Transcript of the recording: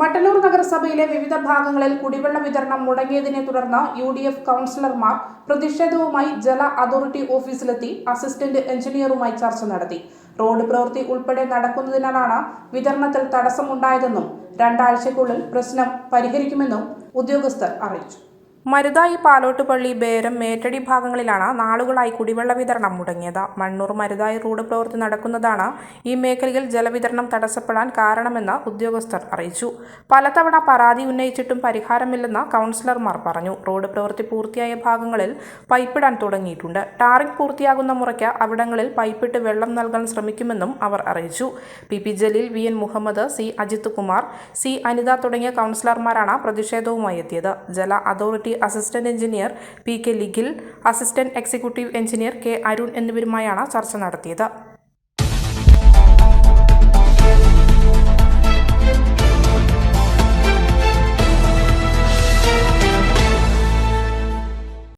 മട്ടന്നൂർ നഗരസഭയിലെ വിവിധ ഭാഗങ്ങളിൽ കുടിവെള്ള വിതരണം മുടങ്ങിയതിനെ തുടർന്ന് യു ഡി എഫ് കൗൺസിലർമാർ പ്രതിഷേധവുമായി ജല അതോറിറ്റി ഓഫീസിലെത്തി അസിസ്റ്റന്റ് എഞ്ചിനീയറുമായി ചർച്ച നടത്തി. റോഡ് പ്രവൃത്തി ഉൾപ്പെടെ നടക്കുന്നതിനാലാണ് വിതരണത്തിൽ തടസ്സമുണ്ടായതെന്നും രണ്ടാഴ്ചയ്ക്കുള്ളിൽ പ്രശ്നം പരിഹരിക്കുമെന്നും ഉദ്യോഗസ്ഥർ അറിയിച്ചു. മരുതായി പാലോട്ടുപള്ളി ബേരം മേറ്റടി ഭാഗങ്ങളിലാണ് നാളുകളായി കുടിവെള്ള വിതരണം മുടങ്ങിയത്. മണ്ണൂർ മരുതായി റോഡ് പ്രവൃത്തി നടക്കുന്നതാണ് ഈ മേഖലയിൽ ജലവിതരണം തടസ്സപ്പെടാൻ കാരണമെന്ന് ഉദ്യോഗസ്ഥർ അറിയിച്ചു. പലതവണ പരാതി ഉന്നയിച്ചിട്ടും പരിഹാരമില്ലെന്ന് കൗൺസിലർമാർ പറഞ്ഞു. റോഡ് പ്രവൃത്തി പൂർത്തിയായ ഭാഗങ്ങളിൽ പൈപ്പിടാൻ തുടങ്ങിയിട്ടുണ്ട്. ടാറിംഗ് പൂർത്തിയാകുന്ന മുറയ്ക്ക് അവിടങ്ങളിൽ പൈപ്പിട്ട് വെള്ളം നൽകാൻ ശ്രമിക്കുമെന്നും അവർ അറിയിച്ചു. P P Jaleel V N Muhammad C Ajith Kumar C Anitha തുടങ്ങിയ കൗൺസിലർമാരാണ് പ്രതിഷേധവുമായി എത്തിയത്. ജല authority assistant engineer P K Likhil assistant executive engineer K Arun എന്നിവരുമായാണ് ചർച്ച നടത്തിയത്.